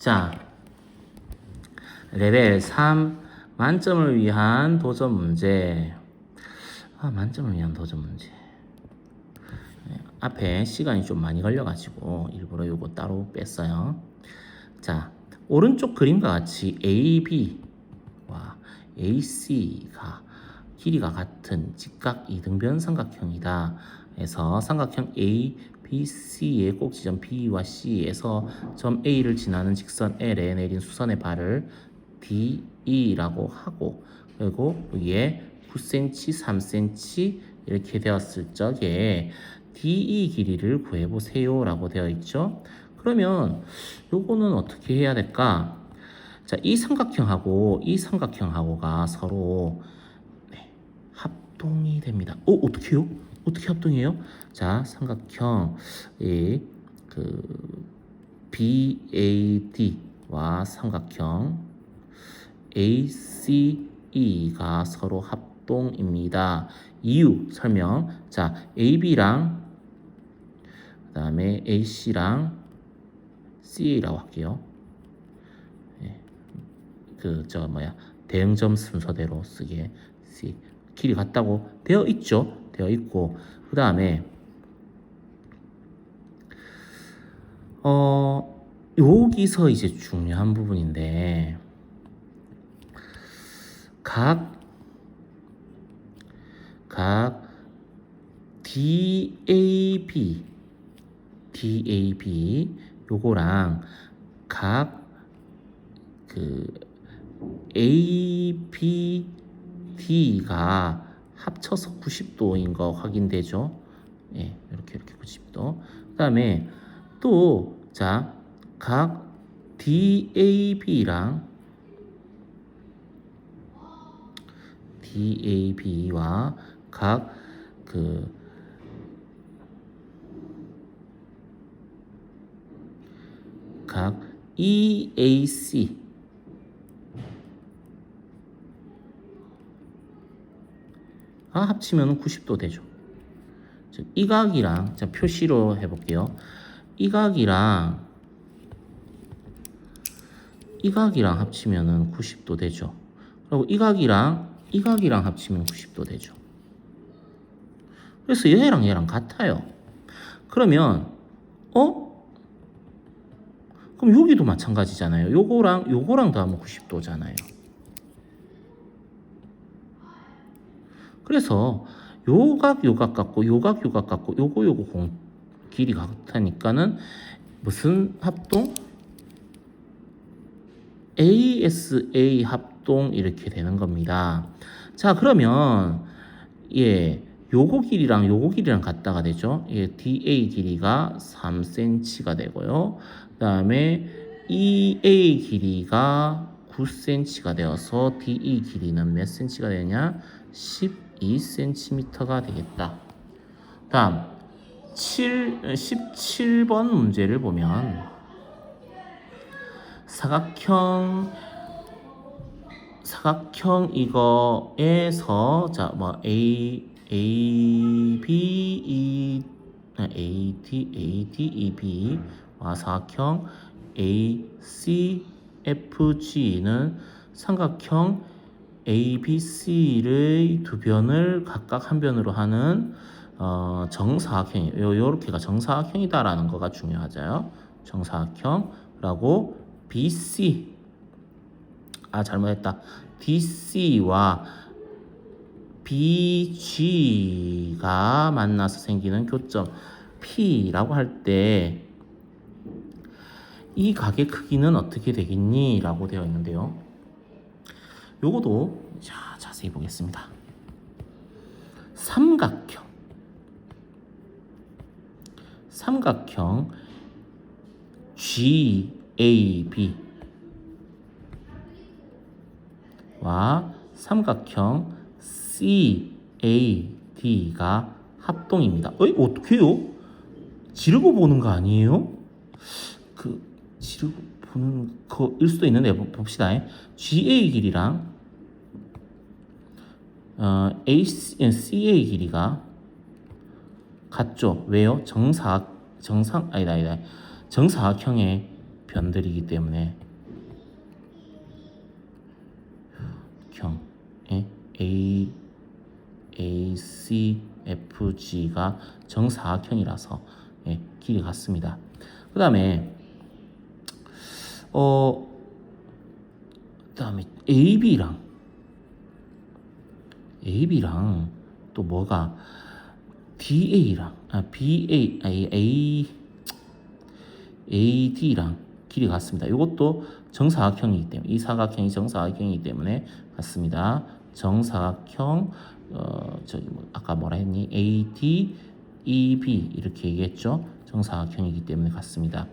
자, 레벨 3 만점을 위한 도전 문제. 아, 만점을 위한 도전 문제. 네, 앞에 시간이 좀 많이 걸려가지고 일부러 요거 따로 뺐어요. 자, 오른쪽 그림과 같이 AB와 AC가 길이가 같은 직각 이등변 삼각형이다. 해서 삼각형 A, B, C의 꼭 지점 B와 C에서 점 A를 지나는 직선 L에 내린 수선의 발을 DE라고 하고 그리고 여기에 9cm, 3cm 이렇게 되었을 적에 DE 길이를 구해보세요 라고 되어 있죠. 그러면 요거는 어떻게 해야 될까? 자, 이 삼각형하고 이 삼각형하고가 서로 네, 합동이 됩니다. 어, 어떻게요? 어떻게 합동해요? 자, 삼각형 이그 BAD와 삼각형 ACE가 서로 합동입니다. 이유 설명. 자, AB랑 그다음에 AC랑 CA라고 할게요. 그 저 뭐야 대응점 순서대로 쓰게 C 길이 같다고 되어 있죠. 되어 있고 그 다음에 어 여기서 이제 중요한 부분인데 각 각 DAB DAB 요거랑 각그 APD가 합쳐서 90도인 거 확인되죠? 예, 이렇게 이렇게 90도. 그다음에 또 자, 각 DAB랑 DAB와 각그 각 EAC 아, 합치면 90도 되죠. 즉, 이 각이랑, 자, 표시로 해볼게요. 이 각이랑, 이 각이랑 합치면은 90도 되죠. 그리고 이 각이랑, 이 각이랑 합치면 90도 되죠. 그래서 얘랑 얘랑 같아요. 그러면, 어? 그럼 여기도 마찬가지잖아요. 요거랑, 요거랑 더하면 90도잖아요. 그래서 요각 요각 같고 요각 요각 같고 요거 요거 공 길이 같으니까는 무슨 합동? ASA 합동 이렇게 되는 겁니다. 자 그러면 예 요거 길이랑 요거 길이랑 같다가 되죠. 예 DA 길이가 3cm가 되고요. 그 다음에 EA 길이가 9cm가 되어서 DE 길이는 몇 cm가 되냐? 12cm가 되겠다. 다음 7, 17번 문제를 보면 사각형 사각형 이거에서 자뭐 A A B E A D A D E B와 사각형 A C F G는 삼각형 A, B, C의 두 변을 각각 한 변으로 하는 어, 정사각형이에요. 요렇게가 정사각형이다라는 거가 중요하죠. 정사각형라고 BC 아 잘못했다. DC와 BG가 만나서 생기는 교점 P라고 할 때 이 각의 크기는 어떻게 되겠니? 라고 되어 있는데요. 요거도 자, 자세히 보겠습니다. 삼각형. 삼각형 GAB 와 삼각형 CAD가 합동입니다. 어이 어떻게요? 지르고 보는 거 아니에요? 그 지르고 보는 거일 수도 있는데 봅시다. GA 길이랑 어, AC, CA 길이가 같죠. 왜요? 정사 정상 아니다 아니다 정사각형의 변들이기 때문에 경 예? A A C F G가 정사각형이라서 예, 길이 같습니다. 그 다음에 어 그다음에 AB랑 AB랑 또 뭐가 DA랑 아 BA 아니 A AD랑 길이 같습니다. 이것도 정사각형이기 때문에 이 사각형이 정사각형이기 때문에 같습니다. 정사각형 어 저기 뭐 아까 뭐라 했니 AD EB 이렇게 얘기했죠. 정사각형이기 때문에 같습니다.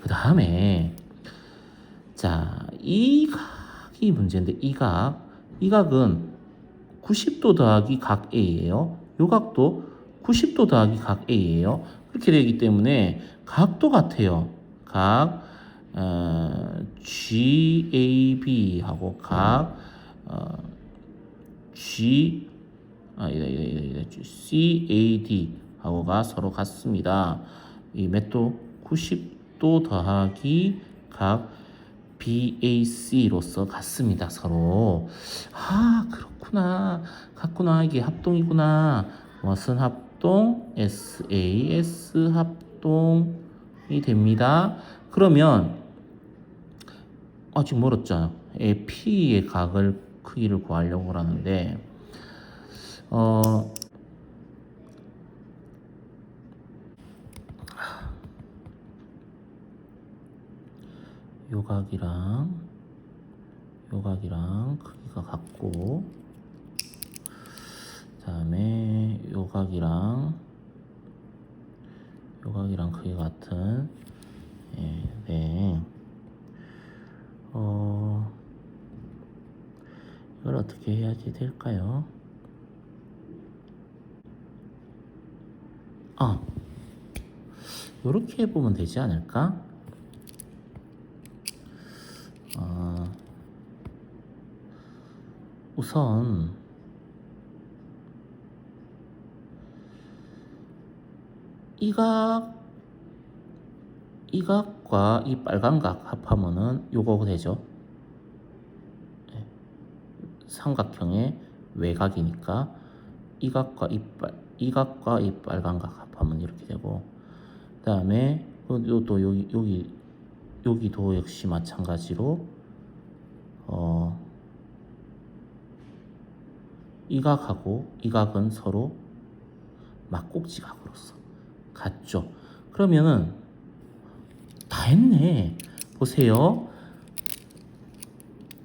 그 다음에 자, 이 각이 문제인데 이 각, 이 각은 90도 더하기 각 A예요. 요 각도 90도 더하기 각 A예요. 그렇게 되기 때문에 각도 같아요. 각 어, GAB하고 각 어, G 아, 이다, 이다, 이다, 이다. CAD 하고가 서로 같습니다. 이 맷도 90도 더하기 각 BAC로서 같습니다. 서로. 아, 그렇구나. 같구나. 이게 합동이구나. 무슨 합동? SAS 합동이 됩니다. 그러면 아직 멀었죠. 에, P의 각을 크기를 구하려고 하는데 어 요각이랑 요각이랑 크기가 같고 그 다음에 요각이랑 요각이랑 크기가 같은 예, 네. 어 이걸 어떻게 해야지 될까요? 아 요렇게 해보면 되지 않을까? 어, 우선 이각 이각과 이 빨간 각 합하면은 요거 되죠. 네. 삼각형의 외곽이니까 이각과 이 빨, 이각과 이 빨간 각 합하면 이렇게 되고 그다음에 요또 여기 여기 여기도 역시 마찬가지로 어, 이 각하고 이 각은 서로 막꼭지 각으로서 같죠. 그러면은 다 했네. 보세요.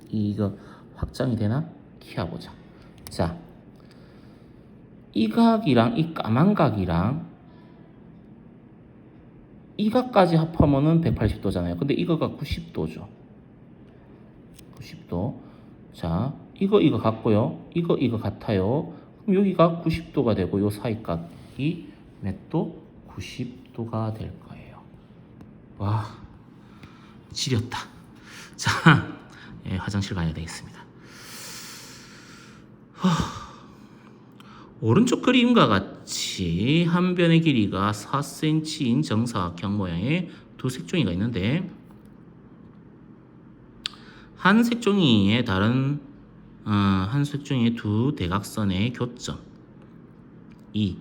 이거 확장이 되나? 키워보자. 자, 이 각이랑 이 까만 각이랑 이 각까지 합하면은 180도잖아요. 근데 이거가 90도죠. 90도. 자, 이거 이거 같고요. 이거 이거 같아요. 그럼 여기가 90도가 되고 요 사이 각이 맷도 90도가 될 거예요. 와, 지렸다. 자, 예, 화장실 가야 되겠습니다. 오른쪽 그림과 같이 한 변의 길이가 4cm인 정사각형 모양의 두 색종이가 있는데 한 색종이의 다른 어, 한 색종이의 두 대각선의 교점 E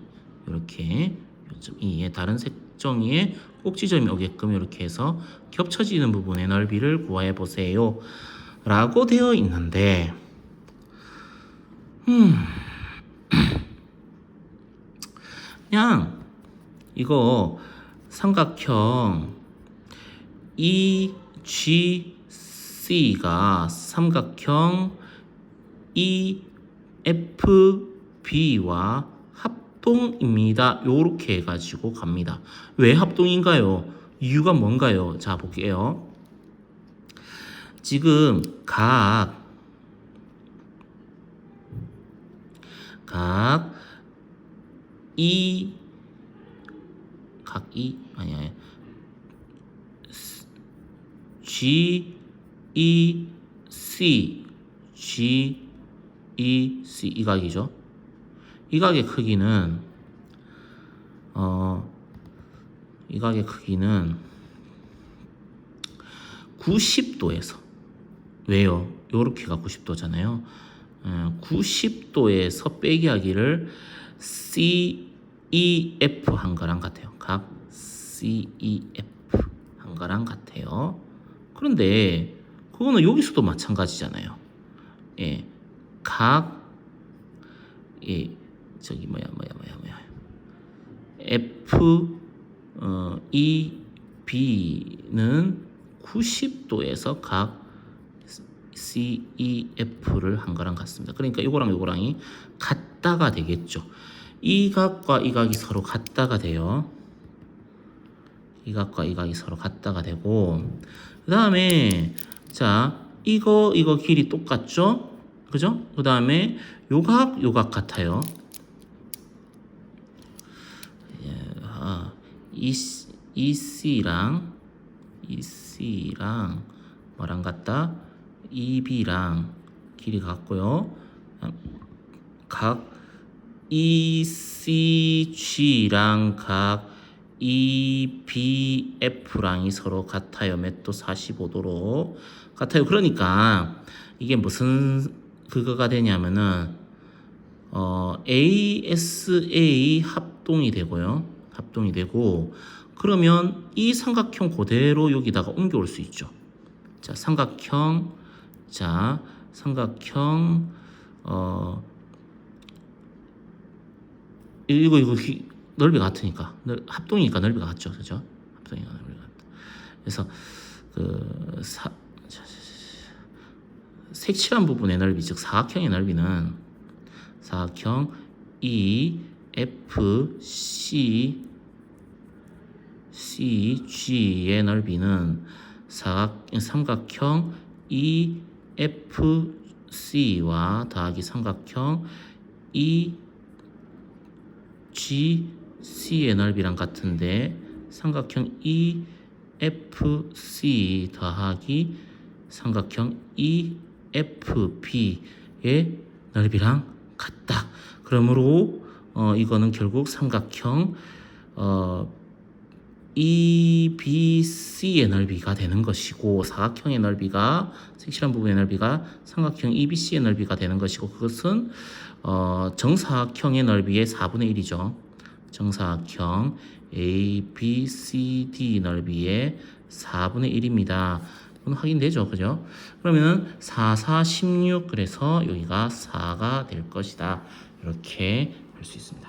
이렇게 교점 E의 다른 색종이의 꼭지점이 오게끔 이렇게 해서 겹쳐지는 부분의 넓이를 구해 보세요. 라고 되어 있는데 음 그냥 이거 삼각형 EGC가 삼각형 E EFB와 합동입니다. 요렇게 해가지고 갑니다. 왜 합동인가요? 이유가 뭔가요? 자 볼게요. 지금 각, 각, 이, 각 이, 아니, 아니, G, E, C, G, E, C, 이 각이죠. 이 각의 크기는, 어, 이 각의 크기는, 90도에서 왜요? 요렇게가 90도잖아요. 90도에서 빼기 하기를 CEF 한 거랑 같아요. 각 CEF 한 거랑 같아요. 그런데 그거는 여기서도 마찬가지잖아요. 예, 각 예, 저기 뭐야 뭐야 뭐야 뭐야 F 어, E B는 90도에서 각 CEF를 한 거랑 같습니다. 그러니까 이거랑 이거랑이 같다가 되겠죠. 이 각과 이 각이 서로 같다가 돼요. 이 각과 이 각이 서로 같다가 되고 그 다음에 자 이거 이거 길이 똑같죠? 그죠? 그 다음에 요각 요각 같아요. 예, 아, 이 EC랑 EC랑 뭐랑 같다? EB랑 길이 같고요. 아, 각 ECG랑 각 EBF랑이 서로 같아요. 맷도 45도로 같아요. 그러니까 이게 무슨 그거가 되냐면은 어, ASA 합동이 되고요. 합동이 되고 그러면 이 삼각형 그대로 여기다가 옮겨올 수 있죠. 자, 삼각형 자, 삼각형 어 이거 이거 히- 넓이가 같으니까 넓- 합동이니까 넓이가 같죠, 그죠? 합동이니까 넓이가 같다. 그래서 그 사, 자, 자. 색칠한 부분의 넓이 즉 사각형의 넓이는 사각형 E F C C G의 넓이는 사각 삼각형 E F C와 더하기 삼각형 E G C의 넓이랑 같은데 삼각형 E F C 더하기 삼각형 E F B의 넓이랑 같다. 그러므로 어, 이거는 결국 삼각형 어, EBC의 넓이가 되는 것이고 사각형의 넓이가 색칠한 부분의 넓이가 삼각형 EBC의 넓이가 되는 것이고 그것은 어, 정사각형의 넓이의 4분의 1이죠. 정사각형 ABCD 넓이의 4분의 1입니다. 그건 확인되죠. 그죠? 그러면 4, 4, 16 그래서 여기가 4가 될 것이다. 이렇게 할 수 있습니다.